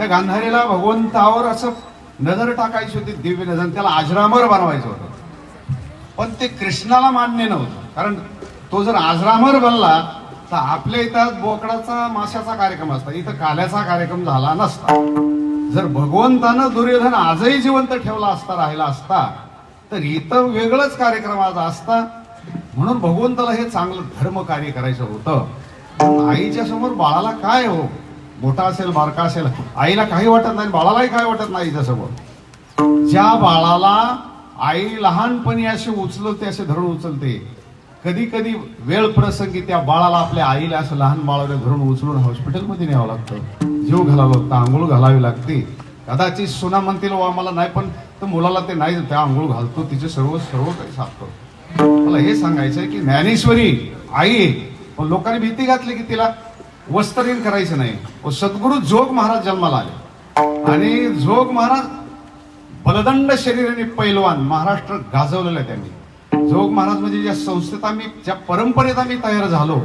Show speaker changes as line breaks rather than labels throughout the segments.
त्या गांधारीला भगवंतावर असं नजर टाकायची होती दिव्य नजर त्याला आजरामर बनवायचं होतं. पण ते कृष्णाला मान्य नव्हतं. कारण तो जर आजरामर बनला तर आपल्या इथं बोकडाचा माशाचा कार्यक्रम असता. इथं काल्याचा कार्यक्रम झाला नसता. जर भगवंतानं दुर्योधन आजही जिवंत ठेवला असता राहिला असता तर इथं वेगळंच कार्यक्रम आज असता. म्हणून भगवंताला हे चांगलं धर्म कार्य करायचं होतं. आईच्या समोर बाळाला काय हो? मोठा असेल बारका असेल आईला काही वाटत नाही बाळालाही काय वाटत नाही त्यासोबत ज्या बाळाला आई लहानपणी असे उचलते असे धरून उचलते कधी कधी वेळ प्रसंगी त्या बाळाला आपल्या आईला असं लहान बाळाला धरून उचलून हॉस्पिटलमध्ये न्यावं लागतं. जीव घालावं लागतं आंघोळ घालावी लागते. कदाचित सुना म्हणतील वा मला नाही पण तर मुलाला ते नाही त्या आंघोळ घालतो तिचे सर्व सर्व काही साधतो मला हे सांगायचंय की ज्ञानेश्वरी आई पण लोकांनी भीती घातली की तिला वस्त्रहीन करायचं नाही. व सद्गुरू जोग महाराज जन्माला आले. आणि जोग महाराज बलदंड शरीराने पैलवान महाराष्ट्र गाजवलेलं आहे त्यांनी. जोग महाराज म्हणजे ज्या संस्थेत आम्ही ज्या परंपरेत आम्ही तयार झालो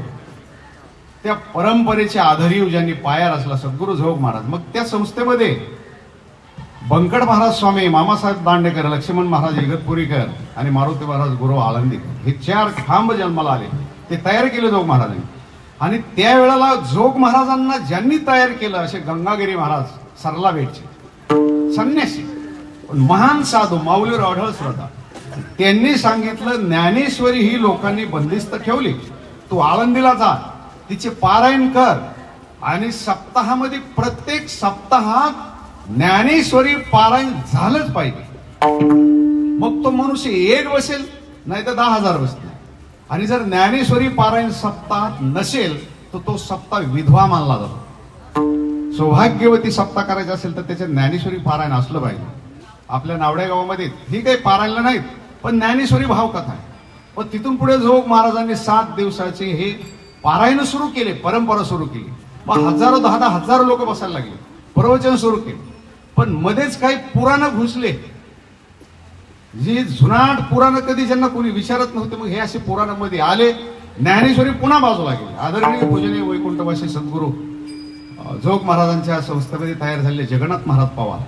त्या परंपरेच्या आधारीव ज्यांनी पाया रचला सद्गुरू जोग महाराज. मग त्या संस्थेमध्ये बंकट महाराज स्वामी मामासाहेब दांडेकर लक्ष्मण महाराज इगतपुरीकर आणि मारुती महाराज गुरु आळंदीकर हे चार खांब जन्माला आले. ते तयार केले जोग महाराजांनी. आणि त्यावेळेला जोग महाराजांना ज्यांनी तयार केलं असे गंगागिरी महाराज सरला भेटचे संन्यासी महान साधू माऊलीवर आढळ श्रद्धा त्यांनी सांगितलं ज्ञानेश्वरी ही लोकांनी बंदिस्त ठेवली. तू आळंदीला जा. तिचे पारायण कर. आणि सप्ताहामध्ये प्रत्येक सप्ताहात ज्ञानेश्वरी पारायण झालंच पाहिजे. मग तो मनुष्य एक बसेल नाही तर दहा हजार बसतील. आणि जर ज्ञानेश्वरी पारायण सप्ताह नसेल तर तो सप्ताह विधवा मानला जातो. सौभाग्यवती सप्ताह करायचा असेल तर त्याचे ज्ञानेश्वरी पारायण असलं पाहिजे. आपल्या नावड्या गावामध्ये ही काही पारायला नाहीत पण ज्ञानेश्वरी भावकथा आहे. पण तिथून पुढे जोग महाराजांनी सात दिवसाचे हे पारायण सुरू केले परंपरा सुरू केली. मग हजारो दहा दहा हजारो लोक बसायला लागले. प्रवचन सुरू केले. पण मध्येच काही पुराण घुसले. जी जुनाट पुराण कधी ज्यांना कोणी विचारत नव्हते मग हे असे पुराणामध्ये आले. ज्ञानेश्वरी पुन्हा बाजूला गेले. आदरणीय पूजनीय वैकुंठवासी सद्गुरू जोग महाराजांच्या संस्थेमध्ये तयार झालेले जगन्नाथ महाराज पवार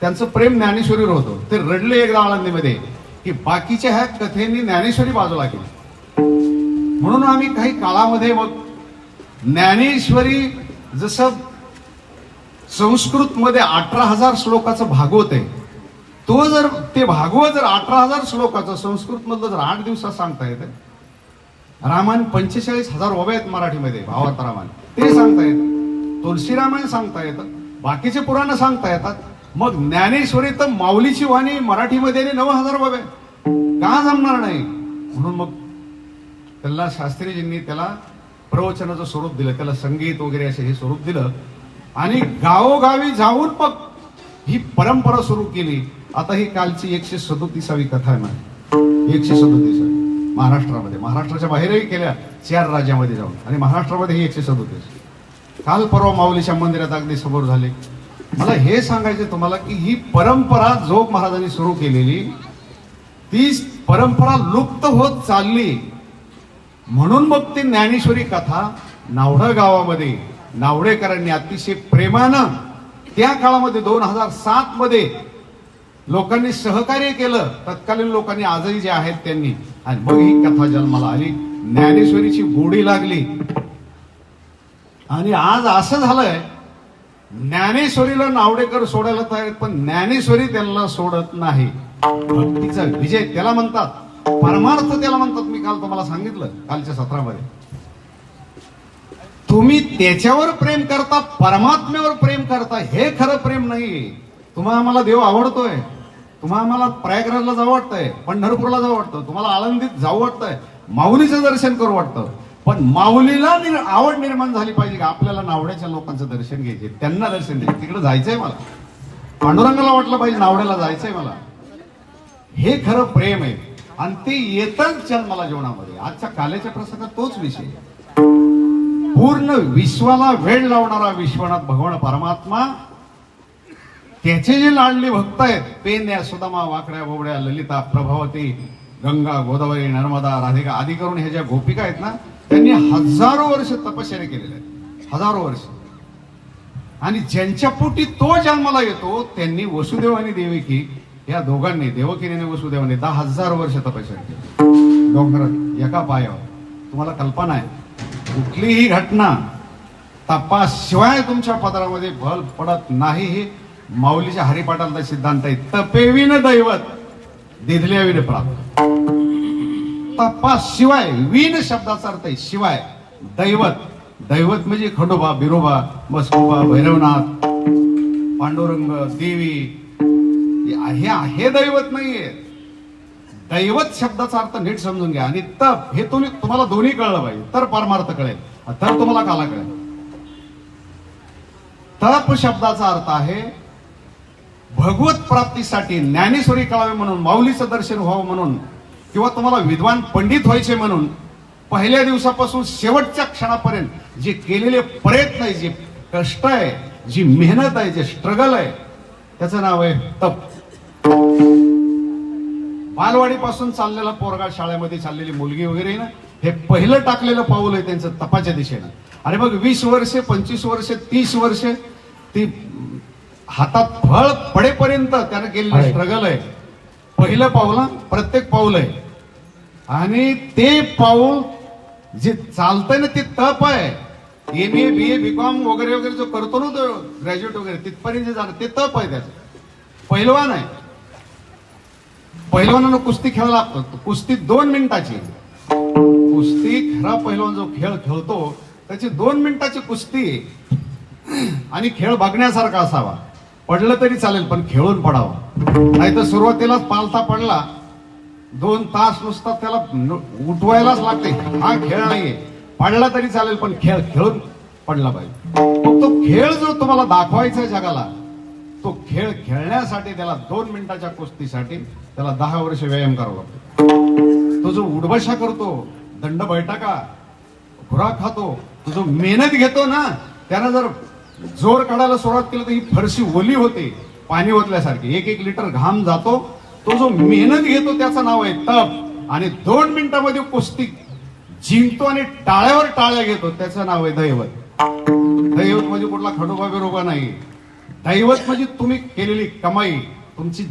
त्यांचं प्रेम ज्ञानेश्वरीवर होतं. ते रडले एकदा आळंदीमध्ये की बाकीच्या ह्या कथेंनी ज्ञानेश्वरी बाजूला केली म्हणून आम्ही काही काळामध्ये मग ज्ञानेश्वरी जसं संस्कृतमध्ये अठरा हजार श्लोकाचं भागवत आहे तो जर ते भागवत जर अठरा हजार श्लोकाचं संस्कृत मधलं जर आठ दिवसात सांगता येतं रामायण पंचेचाळीस हजार ओव्या आहेत मराठीमध्ये भावात रामायण. ते सांगता येतं. तुलसी रामायण सांगता येतं. बाकीचे पुराण सांगता येतात. मग ज्ञानेश्वरी तर माऊलीची वाणी मराठीमध्ये आणि नऊ हजार ओव्या का जमणार नाही? म्हणून मग त्याला शास्त्रीजींनी त्याला प्रवचनाचं स्वरूप दिलं त्याला संगीत वगैरे असे हे स्वरूप दिलं. आणि गावोगावी जाऊन मग ही परंपरा सुरू केली. आता ही कालची एकशे सदोतीसावी कथा आहे माझी एकशे सदोतीसावी. महाराष्ट्रामध्ये. महाराष्ट्राच्या बाहेरही केल्या चार राज्यामध्ये जाऊन. आणि महाराष्ट्रामध्ये ही एकशे सदोतीस. काल परवा माऊलीच्या मंदिरात अगदी समोर झाले. मला हे सांगायचं तुम्हाला की ही परंपरा जोग महाराजांनी सुरू केलेली ती परंपरा लुप्त होत चालली. म्हणून मग ती ज्ञानेश्वरी कथा नावडा गावामध्ये नावडेकरांनी अतिशय प्रेमानं त्या काळामध्ये दोन हजार सात मध्ये लोकांनी सहकार्य केलं तत्कालीन लोकांनी आजही जे आहेत त्यांनी आणि मग ही कथा जन्माला आली ज्ञानेश्वरीची गोडी लागली. आणि आज असं झालंय ज्ञानेश्वरीला नावडेकर सोडायला तयार आहेत, पण ज्ञानेश्वरी त्यांना सोडत नाही. भक्तीचा विजय त्याला म्हणतात. परमार्थ त्याला म्हणतात मी काल तुम्हाला सांगितलं कालच्या सत्रामध्ये. तुम्ही त्याच्यावर प्रेम करता परमात्म्यावर प्रेम करता हे खरं प्रेम नाही तुम्हाला आम्हाला देव आवडतोय. तुम्हाला आम्हाला प्रयागराजला जावं वाटतंय पंढरपूरला जावं वाटतं तुम्हाला आळंदीत जावं वाटतंय माऊलीचं दर्शन करू वाटतं. पण माऊलीला निर- आवड निर्माण झाली पाहिजे का आपल्याला नावड्याच्या लोकांचं दर्शन घ्यायचे त्यांना दर्शन द्यायचे. तिकडे जायचंय मला. पांडुरंगाला वाटलं पाहिजे नावड्याला जायचंय मला. हे खरं प्रेम आहे. आणि ते येतच जन्माला जीवनामध्ये. आजच्या काल्याच्या प्रसंगात तोच विषय पूर्ण विश्वाला वेळ लावणारा विश्वनाथ भगवान परमात्मा त्याचे जे लाडले भक्त आहेत पेन्या सुदामा वाकड्या बोबड्या ललिता प्रभावती गंगा गोदावरी नर्मदा राधिका आदी करून ह्या ज्या गोपिका आहेत ना त्यांनी हजारो वर्ष तपश्चर्या केलेल्या आहेत. हजारो वर्ष. आणि ज्यांच्या पोटी तो जन्माला येतो त्यांनी वसुदेव आणि देवकी या दोघांनी देवकीने वसुदेवाने दहा हजार वर्ष तपश्चर्या केली डोंगरात एका पायावर. तुम्हाला कल्पना आहे कुठलीही घटना तपाशिवाय तुमच्या पदरामध्ये भल पडत नाही हे माऊलीच्या हरिपाठांचा सिद्धांत आहे तपेविन दैवत दिधल्याविन प्राप्त. तपाशिवाय विन शब्दाचा अर्थ आहे शिवाय. दैवत दैवत म्हणजे खंडोबा बिरोबा मस्कोबा भैरवनाथ पांडुरंग देवी. हे हे दैवत नाहीये. दैवत शब्दाचा अर्थ नीट समजून घ्या. आणि तप हे तुम्ही तुम्हाला दोन्ही कळलं पाहिजे. तर परमार्थ कळेल तर तुम्हाला काला कळेल. तप शब्दाचा अर्थ आहे भगवत प्राप्तीसाठी ज्ञानेश्वरी कळावे म्हणून माऊलीचं दर्शन व्हावं म्हणून किंवा तुम्हाला विद्वान पंडित व्हायचे म्हणून पहिल्या दिवसापासून शेवटच्या क्षणापर्यंत जे केलेले प्रयत्न आहे जे कष्ट आहे जी मेहनत आहे जे स्ट्रगल आहे त्याचं नाव आहे तप. बालवाडीपासून चाललेला पोरगा शाळेमध्ये चाललेली मुलगी वगैरे ना हे पहिलं टाकलेलं पाऊल आहे त्यांचं तपाच्या दिशेनं. आणि मग वीस वर्षे पंचवीस वर्षे तीस वर्षे ती हातात फळ पडेपर्यंत त्यानं केलेलं. स्ट्रगल आहे. पहिलं पाऊल प्रत्येक पाऊल आहे. आणि ते पाऊल जे चालतंय ना ते तप आहे. M A B A B com वगैरे वगैरे जो करतो ना तो ग्रॅज्युएट वगैरे तिथपर्यंत जे जाणं ते तप आहे त्याचं. पहिलवान आहे. पहिलवानानं कुस्ती खेळायला लागतो. कुस्ती दोन मिनिटाची. कुस्ती खरा पहिलवान जो खेळ खेळतो त्याची दोन मिनिटाची कुस्ती. आणि खेळ बघण्यासारखा असावा. पडलं तरी चालेल पण खेळून पडावं. नाही तर सुरुवातीलाच पालथा पडला दोन तास नुसता त्याला उठवायलाच लागते. हा खेळ नाहीये. पडला तरी चालेल पण खेळ खेळून पडला पाहिजे. मग तो खेळ जो तुम्हाला दाखवायचा आहे जगाला तो खेळ खेळण्यासाठी त्याला दोन मिनिटाच्या कुस्तीसाठी त्याला दहा वर्ष व्यायाम करावा लागतो. तो जो उडबशा करतो दंड बैठका खुरा खातो तो जो मेहनत घेतो ना त्यानं जर जोर काढायला सुरुवात केली तर ही फरशी ओली होते पाणी ओतल्यासारखी. एक एक लिटर घाम जातो. तो जो मेहनत घेतो त्याचं नाव आहे तप. आणि दोन मिनिटामध्ये कुस्ती जिंकतो आणि टाळ्यावर टाळ्या घेतो. त्याचं नाव आहे दैवत. दैवत म्हणजे कुठला खडोबा बिरोबा नाही. दैवत म्हणजे तुम्ही केलेली कमाई तुमची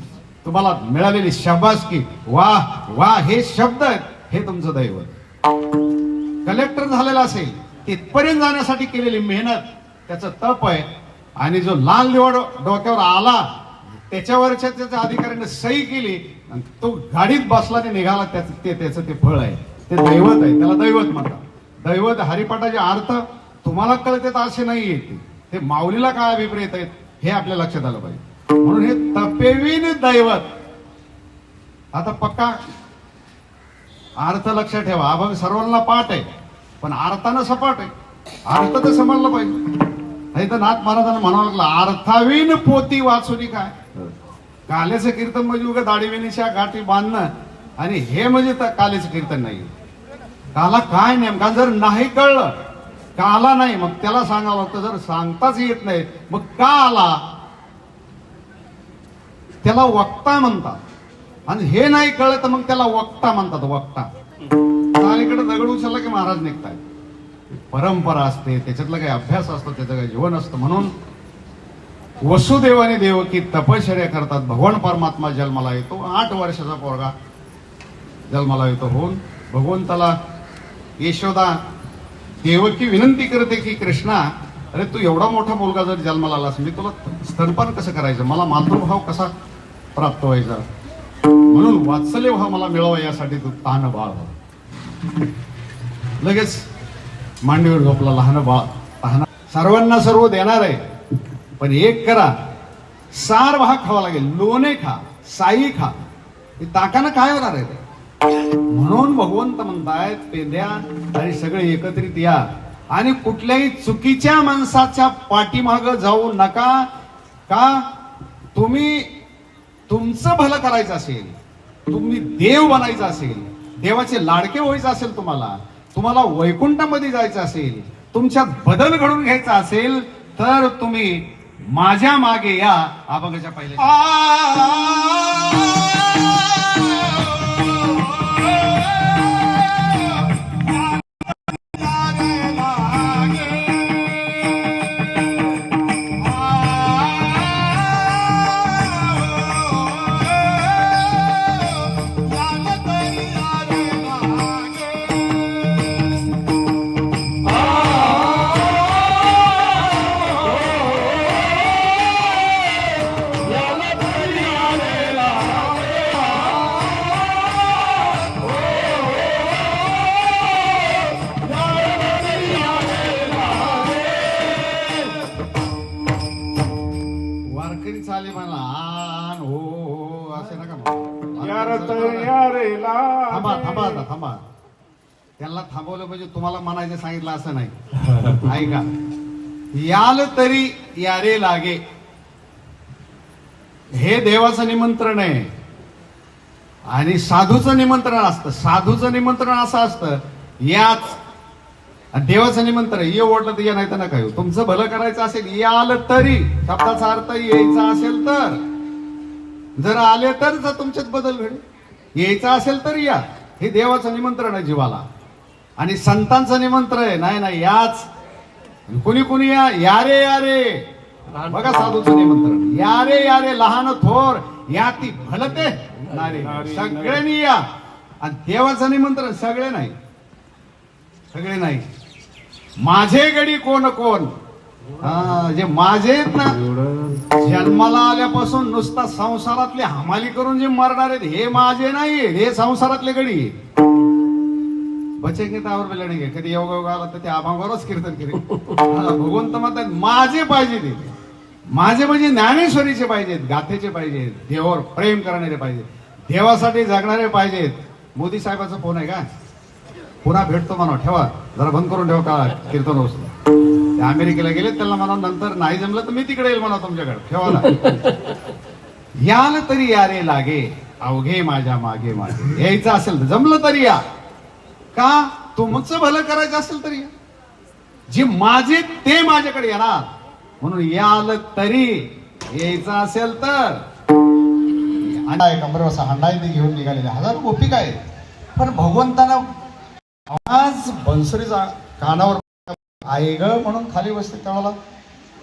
तुम्हाला मिळालेली शाबासकी. वा वा हे शब्द आहेत. हे तुमचं दैवत. कलेक्टर झालेला असेल तिथपर्यंत जाण्यासाठी केलेली मेहनत त्याचं तप आहे. आणि जो लाल निवड डोक्यावर आला त्याच्यावरच्या त्याच्या अधिकाऱ्याने सही केली आणि तो गाडीत बसला ते निघाला त्याचं ते त्याचं ते फळ आहे. ते दैवत आहे. त्याला दैवत म्हणतात. दैवत हरिपाठाचे अर्थ तुम्हाला कळते तर असे नाही येते ते माऊलीला काय अभिप्रेत आहेत हे आपल्या लक्षात आलं पाहिजे. म्हणून हे तपेवीन दैवत. आता पक्का अर्थ लक्षात ठेवा. अभंग सर्वांना पाठ आहे. पण अर्थानं सपाट आहे. अर्थ तर समजलं पाहिजे. नाही तर नाथ महाराजांना म्हणावं लागलं अर्थावीन पोती वाचुनी काय? काल्याचं कीर्तन म्हणजे उगा दाढीविनीच्या गाठी बांधणं. आणि हे म्हणजे तर काल्याचं कीर्तन नाही. काला काय नेमका? जर नाही कळलं काला नाही मग त्याला सांगावं लागतं जर सांगताच येत नाही मग का आला त्याला वक्ता म्हणतात. आणि हे नाही कळलं तर मग त्याला वक्ता म्हणतात वक्ता. अलीकडे दगड उचलला की महाराज निघताय परंपरा असते त्याच्यातला काही अभ्यास असतो त्याचं काही जीवन असतं म्हणून वसुदेवाने देवकी तपश्चर्या करतात. भगवान परमात्मा जन्माला येतो. आठ वर्षाचा पोरगा जन्माला येतो होऊन. भगवंताला यशोदा देवकी विनंती करते की कृष्णा अरे तू एवढा मोठा मुलगा जर जन्माला आलास मी तुला स्तनपान कसं करायचं? मला मातृभाव कसा प्राप्त व्हायचा? म्हणून वात्सल्य भाव मला मिळावा यासाठी तू तान बाळ लगेच मांडीवर झोपला लहान बाळ. पाहणार सर्वांना सर्व देणार आहे. पण एक करा. सार भाग खावा लागेल. लोणे खा. साई खा. हे ताकानं काय होणार आहे म्हणून भगवंत म्हणतायत पेंद्या आणि सगळे एकत्रित या. आणि कुठल्याही चुकीच्या माणसाच्या पाठीमाग जाऊ नका. का? तुम्ही तुमचं भलं करायचं असेल तुम्ही देव बनायचं असेल देवाचे लाडके व्हायचं असेल तुम्हाला तुम्हाला वैकुंठामध्ये जायचं असेल तुमच्यात बदल घडून घ्यायचा असेल तर तुम्ही माझ्या मागे या अभंगाच्या पहिल्या चालेल मला आन हो हो असे नका म्हणू.
यार तर यारे
थांबा थांबा आता थांबा. त्यांना थांबवलं म्हणजे तुम्हाला म्हणायचं सांगितलं असं नाही. ऐका. याल तरी यारे लागे. हे देवाचं निमंत्रण आहे. आणि साधूचं निमंत्रण असतं. साधूचं निमंत्रण असं असतं याच आणि देवाचं निमंत्रण ये ओढलं तर ये नाही तर ना येऊ. तुमचं भलं करायचं असेल याल तरी. शब्दाचा अर्थ यायचा असेल तर. जर आले तर जर तुमच्यात बदल घडेल. यायचं असेल तर या. हे देवाचं निमंत्रण आहे जीवाला. आणि संतांचं निमंत्रण आहे. नाही नाही याच. कुणी कुणी या? यारे यारे. बघा साधूचं निमंत्रण. यारे यारे लहान थोर. या ती भलते सगळ्यांनी या. आणि देवाचं निमंत्रण सगळे नाही. सगळे नाही. माझे गडी कोण कोण? जे माझे आहेत ना जन्माला आल्यापासून नुसता संसारातले हमाली करून जे मरणार आहेत हे माझे नाही हे संसारातले गडी आहेत. बचेंगे त्यावर घे कधी योग योग आला तर ते आभांवरच कीर्तन केले भगवंत म्हणतात माझे पाहिजे ते. माझे म्हणजे ज्ञानेश्वरीचे पाहिजेत गाथेचे पाहिजेत देवावर प्रेम करणारे पाहिजेत देवासाठी जगणारे पाहिजेत मोदी साहेबाचा फोन आहे का? पुन्हा भेटतो म्हणा ठेवा. जरा बंद करून ठेवा का कीर्तन वस्तू. ते अमेरिकेला गेले त्यांना म्हणा नंतर नाही जमलं तर मी तिकडे येईल म्हणा तुमच्याकडे. ठेवा ना. याल तरी या रे लागे अवघे माझ्या मागे मागे. यायचं असेल तर जमलं तरी या. का? तुमचं भलं करायचं असेल तरी या. जे माझे ते माझ्याकडे येणार. म्हणून याल तरी यायचं असेल तर. हांडा आहे कमरेवर हांडा घेऊन निघालेले. हजारो गोपिका आहेत. पण भगवंताना आवाज बनसरीचा कानावर आहे ग म्हणून खाली बसते त्यावेळेला.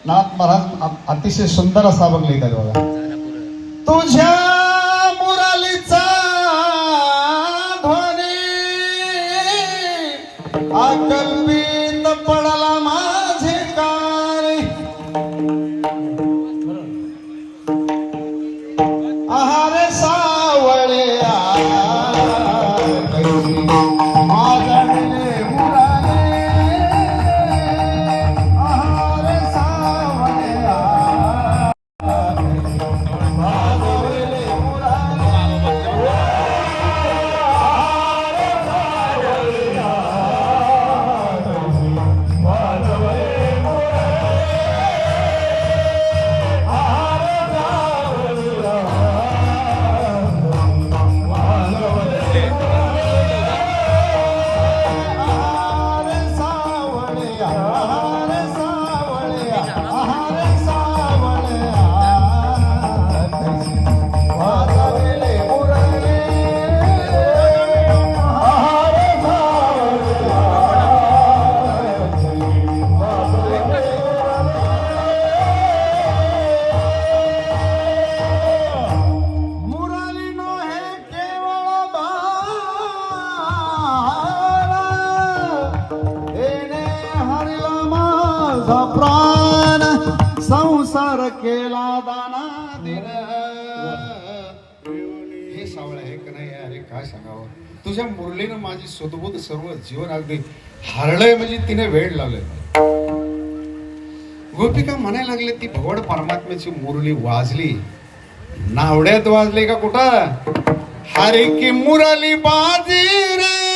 नाथ महाराज अतिशय सुंदर असा बघली लिहितात बघा. तुझ्या मुरालीचा ध्वनी अकल्पित पण संसार केला दाना दिन हे सावळ आहे का नाही? अरे काय सांगावं? तुझ्या मुरलीनं माझी सुदबुद सर्व जीवन अगदी हरलंय म्हणजे तिने वेळ लावलंय. गोपिका म्हणायला लागले ती भगवान परमात्म्याची मुरली वाजली. नावड्यात वाजले का कुठं? हरे की मुरली बाजी रे.